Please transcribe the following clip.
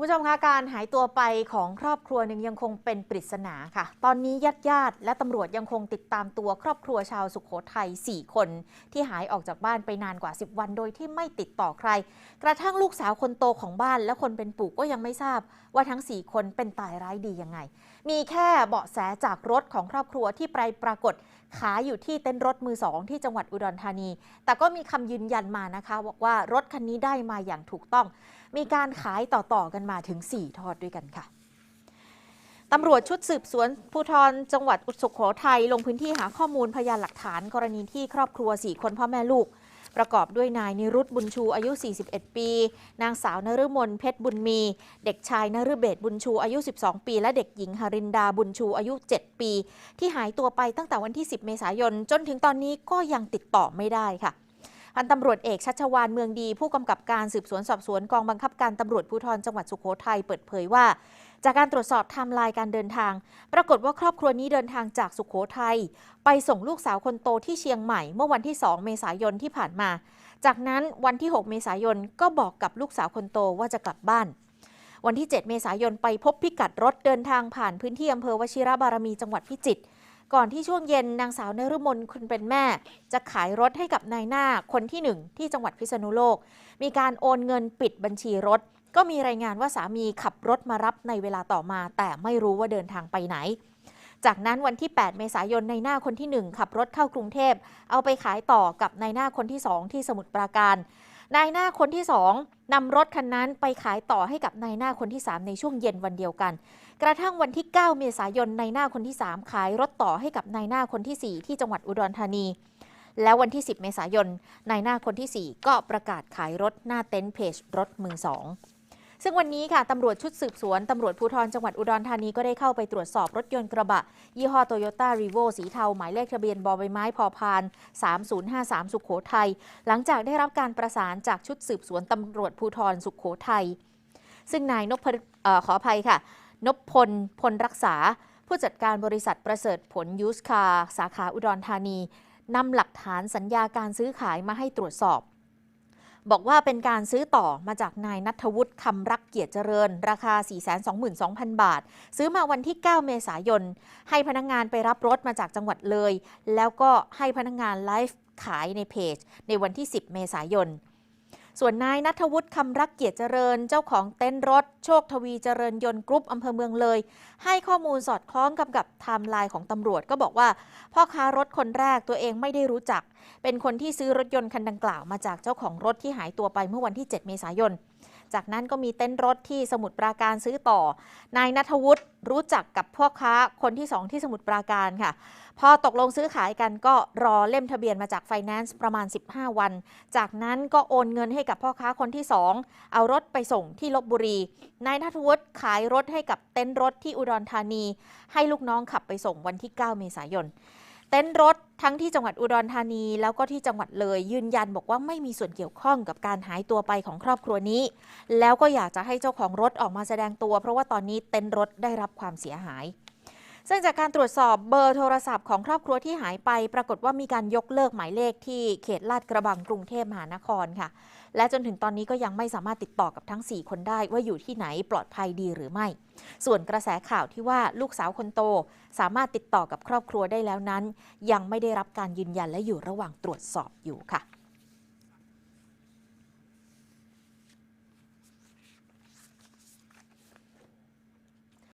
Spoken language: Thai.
ผู้ชมคะการหายตัวไปของครอบครัวหนึ่งยังคงเป็นปริศนาค่ะ ตอนนี้ญาติญาติและตำรวจยังคงติดตามตัวครอบครัวชาวสุขโขทัย 4 คน ที่หายออกจากบ้านไปนานกว่า 10 วันโดยที่ไม่ติดต่อใคร กระทั่งลูกสาวคนโตของบ้านและคนเป็นปู่ก็ยังไม่ทราบ ว่าทั้ง 4 คนเป็นตายร้ายดียังไง มีแค่เบาะแสจากรถของครอบครัวที่ไปปรากฏขายอยู่ที่เต็นรถมือสองที่จังหวัดอุดรธานี แต่ก็มีคำยืนยันมานะคะบอกว่ารถคันนี้ได้มาอย่างถูกต้องมีการขายต่อๆกันมาถึง 4 ทอดด้วยกันค่ะตำรวจชุดสืบสวนภูธรจังหวัดอุสุโขทัยลงพื้นที่หาข้อมูลพยานหลักฐานกรณีที่ครอบครัว 4 คนพ่อแม่ลูก ประกอบด้วยนายนิรุตบุญชูอายุ 41 ปี นางสาวนฤมลเพชรบุญมี เด็กชายนฤเบศบุญชูอายุ 12 ปี และเด็กหญิงหรินดาบุญชูอายุ 7 ปี ที่หายตัวไปตั้งแต่วันที่ 10 เมษายนจนถึงตอนนี้ก็ยังติดต่อไม่ได้ค่ะ พันตำรวจเอกชัชวานเมืองดี ผู้กำกับการสืบสวนสอบสวนกองบังคับการตำรวจภูธรจังหวัดสุโขทัยเปิดเผยว่า จากการตรวจสอบไทม์ไลน์การเดินทาง ปรากฏว่าครอบครัวนี้เดินทางจากสุโขทัยไปส่งลูกสาวคนโตที่เชียงใหม่ เมื่อวันที่ 2 เมษายนที่ผ่านมา จากนั้นวันที่ 6 เมษายนก็บอกกับลูกสาวคนโตว่าจะกลับบ้านวันที่ 7 เมษายนไปพบพิกัดรถเดินทางผ่านพื้นที่อำเภอวชิระบารมีจังหวัดพิจิตร ก่อนที่ช่วงเย็นนางสาวนฤมลคุณเป็นแม่ จะขายรถให้กับนายหน้าคนที่หนึ่งที่จังหวัดพิษณุโลก มีการโอนเงินปิดบัญชีรถ ก็มีรายงานว่าสามีขับรถมารับในเวลาต่อมา แต่ไม่รู้ว่าเดินทางไปไหน จากนั้นวันที่ 8 เมษายนนายหน้าคนที่ 1 ขับรถเข้ากรุงเทพ เอาไปขายต่อกับนายหน้าคนที่ 2 ที่สมุทรปราการ นายหน้าคนที่ 2นำรถคันนั้นไปขายต่อให้กับนายหน้าคนที่ 3 ในช่วงเย็นวันเดียวกัน กระทั่งวันที่ 9 เมษายนนายหน้าคนที่ 3 ขายรถต่อให้กับนายหน้าคนที่ 4 ที่จังหวัดอุดรธานี แล้ววันที่ 10 เมษายนนายหน้าคนที่ 4 ก็ประกาศขายรถหน้าเต็นท์เพจรถมือสอง ซึ่งวันนี้ค่ะตำรวจชุดสืบสวนตำรวจภูธรจังหวัดอุดรธานีก็ได้เข้าไปตรวจสอบรถยนต์กระบะ ยี่ห้อโตโยต้ารีโวสีเทา หมายเลขทะเบียนบอใบไม้พอพาน 3053 สุขโขทัยหลังจากได้รับการประสานจากชุดสืบสวนตำรวจภูธรสุขโขทัยซึ่งนายนพขออภัยค่ะ นพพลพลรักษา ผู้จัดการบริษัทประเสริฐผลยูสคารสาขาอุดรธานีนำหลักฐานสัญญาการซื้อขายมาให้ตรวจสอบ บอกว่าเป็นการซื้อต่อมาจากนายนัทวุฒิคำรักเกียรติเจริญ ราคา 422,000 บาท ซื้อมาวันที่ 9 เมษายน ให้พนักงานไปรับรถมาจากจังหวัดเลย แล้วก็ให้พนักงานไลฟ์ขายในเพจ ในวันที่ 10 เมษายน ส่วนนายนัทวุฒิคำรักเกียรติเจริญ เจ้าของเต้นรถ โชคทวีเจริญยนต์กรุ๊ปอำเภอเมืองเลย ให้ข้อมูลสอดคล้องกับกับไทม์ไลน์ของตำรวจก็บอกว่า พ่อค้ารถคนแรกตัวเองไม่ได้รู้จัก เป็นคนที่ซื้อรถยนต์คันดังกล่าวมาจากเจ้าของรถที่หายตัวไปเมื่อวันที่ 7 เมษายน จากนั้นก็มีเต็นรถที่สมุทรปราการซื้อต่อ นายนัทวุฒิรู้จักกับพ่อค้าคนที่ 2 ที่สมุทรปราการค่ะ พอตกลงซื้อขายกันก็รอเล่มทะเบียนมาจากไฟแนนซ์ประมาณ 15 วัน จากนั้นก็โอนเงินให้กับพ่อค้าคนที่ 2 เอารถไปส่งที่ลบบุรี นายนัทวุฒิขายรถให้กับเต็นรถที่อุดรธานี ให้ลูกน้องขับไปส่งวันที่ 9 เมษายน เต็นท์รถทั้งที่จังหวัดอุดรธานี แล้วก็ที่จังหวัดเลยยืนยันบอกว่าไม่มีส่วนเกี่ยวข้องกับการหายตัวไปของครอบครัวนี้ แล้วก็อยากจะให้เจ้าของรถออกมาแสดงตัว เพราะว่าตอนนี้เต็นท์รถได้รับความเสียหาย ซึ่งจากการตรวจสอบเบอร์โทรศัพท์ของครอบครัวที่หายไป ปรากฏว่ามีการยกเลิกหมายเลขที่เขตลาดกระบังกรุงเทพมหานครค่ะ และจนถึงตอนนี้ก็ยังไม่สามารถติดต่อกับทั้ง 4 คนได้ว่าอยู่ที่ไหนปลอดภัยดีหรือไม่ ส่วนกระแสข่าวที่ว่าลูกสาวคนโต สามารถติดต่อกับครอบครัวได้แล้วนั้น ยังไม่ได้รับการยืนยันและอยู่ระหว่างตรวจสอบอยู่ค่ะ